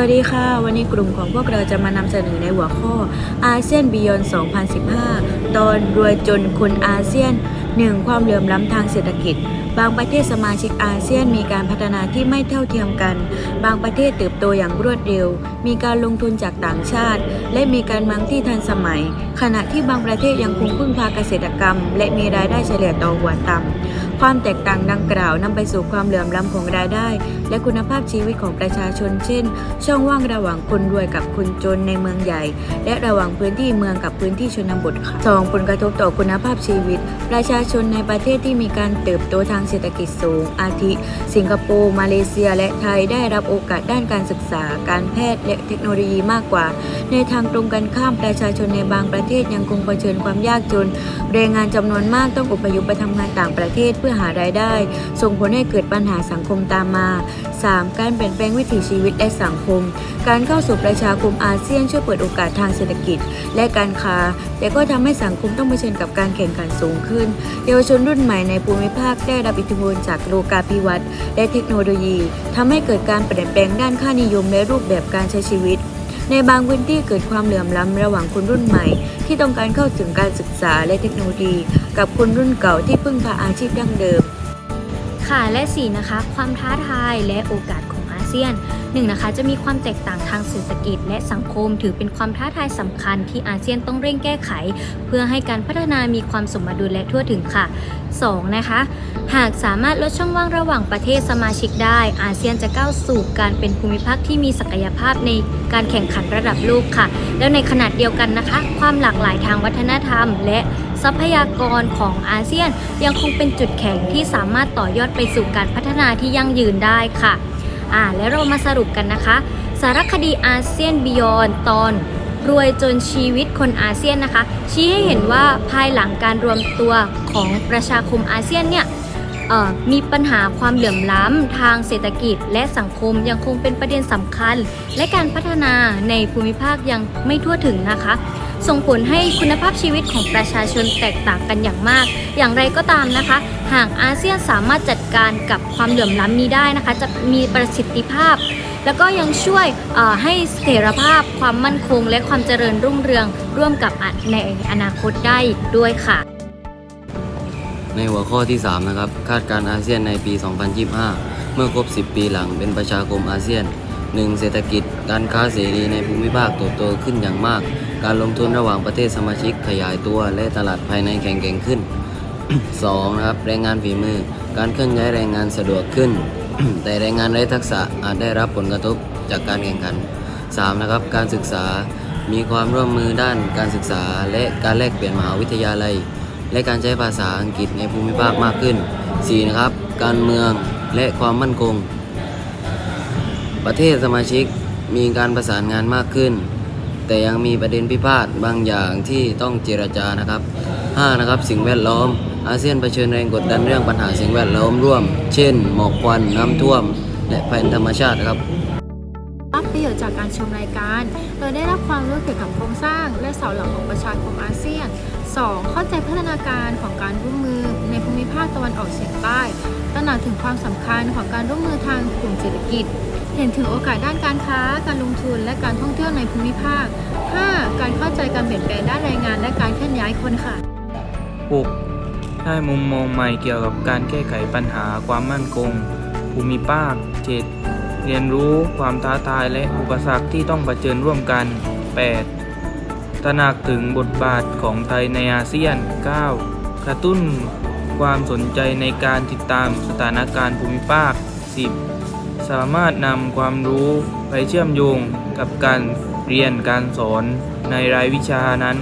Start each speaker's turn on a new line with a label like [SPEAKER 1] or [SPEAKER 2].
[SPEAKER 1] วัสดีค่ะ วันนี้กลุ่มของพวกเราจะมานำเสนอในหัวข้ออาเซียนบิยอน2015 ตอนรวยจนคนอาเซียน 1. ความเหลื่อมล้ำทางเศรษฐกิจ บางประเทศสมาชิกอาเซียนมีการพัฒนาที่ไม่เท่าเทียมกัน บางประเทศเติบโตอย่างรวดเร็ว มีการลงทุนจากต่างชาติ และมีการเมืองที่ทันสมัย ขณะที่บางประเทศยังคงพึ่งพาเกษตรกรรม และมีรายได้เฉลี่ยต่อหัวต่ำ ความแตกต่างดังกล่าวนำไปสู่ความเหลื่อมล้ำของรายได้ และคุณภาพชีวิตของประชาชน เช่น ช่องว่างระหว่างคนรวยกับคนจนในเมืองใหญ่ และระหว่างพื้นที่เมืองกับพื้นที่ชนบทค่ะสองผลกระทบต่อคุณภาพชีวิต ประชาชนในประเทศที่มีการเติบโตทางเศรษฐกิจสูง อาทิ สิงคโปร์มาเลเซีย และไทยได้รับโอกาสด้านการศึกษา การแพทย์และเทคโนโลยีมากกว่า ในทางตรงกันข้ามประชาชนในบางประเทศยังคงเผชิญความยากจนแรงงานจำนวนมากต้องอพยพไปทำงานต่างประเทศเพื่อหารายได้ ส่งผลให้เกิดปัญหาสังคมตามมา 3. การเปลี่ยนแปลงวิถีชีวิตและสังคม การเข้าสู่ประชาคมอาเซียนช่วยเปิดโอกาสทางเศรษฐกิจ และการค้า แต่ก็ทำให้สังคมต้องเผชิญกับการแข่งขันสูงขึ้น เยาวชนรุ่นใหม่ในภูมิภาคได้รับอิทธิพลจากโลกาภิวัตน์และเทคโนโลยีทำให้เกิดการเปลี่ยนแปลงด้านค่านิยมและรูปแบบการใช้ชีวิต ในบางพื้นที่เกิดความเหลื่อมล้ำระหว่างคนรุ่นใหม่ ที่ต้องการเข้าถึงการศึกษาและเทคโนโลยี กับคนรุ่นเก่าที่พึ่งพาอาชีพดั้งเดิม
[SPEAKER 2] ค่ะและ 4 นะคะ ความท้าทายและโอกาสของอาเซียน 1. นะคะจะมีความแตกต่างทางเศรษฐกิจ และสังคมถือเป็นความท้าทายสำคัญที่อาเซียนต้องเร่งแก้ไข เพื่อให้การพัฒนามีความสมดุลและทั่วถึงค่ะ 2. นะคะ หากสามารถลดช่องว่างระหว่างประเทศสมาชิกได้ อาเซียนจะก้าวสู่การเป็นภูมิภาคที่มีศักยภาพในการแข่งขันระดับโลกค่ะ แล้วในขณะเดียวกันนะคะ ความหลากหลายทางวัฒนธรรม และทรัพยากรของอาเซียน ยังคงเป็นจุดแข็งที่สามารถต่อยอดไปสู่การพัฒนาที่ยั่งยืนได้ค่ะอ่าแล้วเรามาสรุปกันนะคะ สารคดีอาเซียนบิยอนตอนรวยจนชีวิตคนอาเซียนนะคะ ชี้ให้เห็นว่าภายหลังการรวมตัวของประชาคมอาเซียนเนี่ย มีปัญหาความเหลื่อมล้ำทางเศรษฐกิจ และสังคมยังคงเป็นประเด็นสำคัญ และการพัฒนาในภูมิภาคยังไม่ทั่วถึงนะคะ ส่งผลให้คุณภาพชีวิตของประชาชนแตกต่างกันอย่างมาก อย่างไรก็ตามนะคะ หากอาเซียนสามารถจัดการกับความเหลื่อมล้ำนี้ได้นะคะ จะมีประสิทธิภาพ แล้วก็ยังช่วยให้เสถียรภาพความมั่นคง และความเจริญรุ่งเรืองร่วมกับในอนาคตได้อีกด้วยค่ะ
[SPEAKER 3] ในหัวข้อที่ 3 นะครับ คาดการณ์อาเซียนในปี 2025 เมื่อครบ 10 ปีหลังเป็นประชาคมอาเซียน 1. เศรษฐกิจ การค้าเสรีในภูมิภาคเติบโตขึ้นอย่างมาก การลงทุนระหว่างประเทศสมาชิกขยายตัวและตลาดภายในแข็งแกร่งขึ้น 2. นะครับแรงงานฝีมือ การเคลื่อนย้ายแรงงานสะดวกขึ้น แต่แรงงานไร้ทักษะอาจได้รับผลกระทบจากการแข่งขัน 3. นะครับการศึกษามีความร่วมมือด้านการศึกษาและการแลกเปลี่ยนมหาวิทยาลัย และการใช้ภาษาอังกฤษในภูมิภาคมากขึ้น 4. นะครับ การเมืองและความมั่นคง ประเทศสมาชิกมีการประสานงานมากขึ้น แต่ยังมีประเด็นพิพาทบางอย่างที่ต้องเจรจานะครับ 5. นะครับ สิ่งแวดล้อม อาเซียนเผชิญแรงกดดันเรื่องปัญหาสิ่งแวดล้อมร่วม เช่น หมอกควัน น้ำท่วม และภัยธรรมชาติครับ
[SPEAKER 4] รับประโยชน์จากการชมรายการ โดยได้รับความรู้เกี่ยวกับโครงสร้าง และเสาหลักของประชาคมอาเซียน 2. เข้าใจพัฒนาการของการร่วมมือในภูมิภาคตะวันออกเฉียงใต้ ตระหนักถึงความสำคัญของการร่วมมือทางกลุ่มเศรษฐกิจ เห็นถึงโอกาสด้านการค้า การลงทุน และการท่องเที่ยวในภูมิภาค 5. การเข้าใจการเปลี่ยนแปลงด้านแรงงานและการเคลื่อนย้ายคนค่ะ
[SPEAKER 5] 6. ได้มุมมองใหม่เกี่ยวกับการแก้ไขปัญหาความมั่นคง ภูมิภาค 7. เรียนรู้ความท้าทายและอุปสรรคที่ต้องเผชิญร่วมกัน 8. ตระหนักถึงบทบาทของไทยในอาเซียน 9. กระตุ้นความสนใจในการติดตามสถานการณ์ภูมิภาค 10. สามารถนำความรู้ไปเชื่อมโยงกับการเรียนการสอนในรายวิชานั้น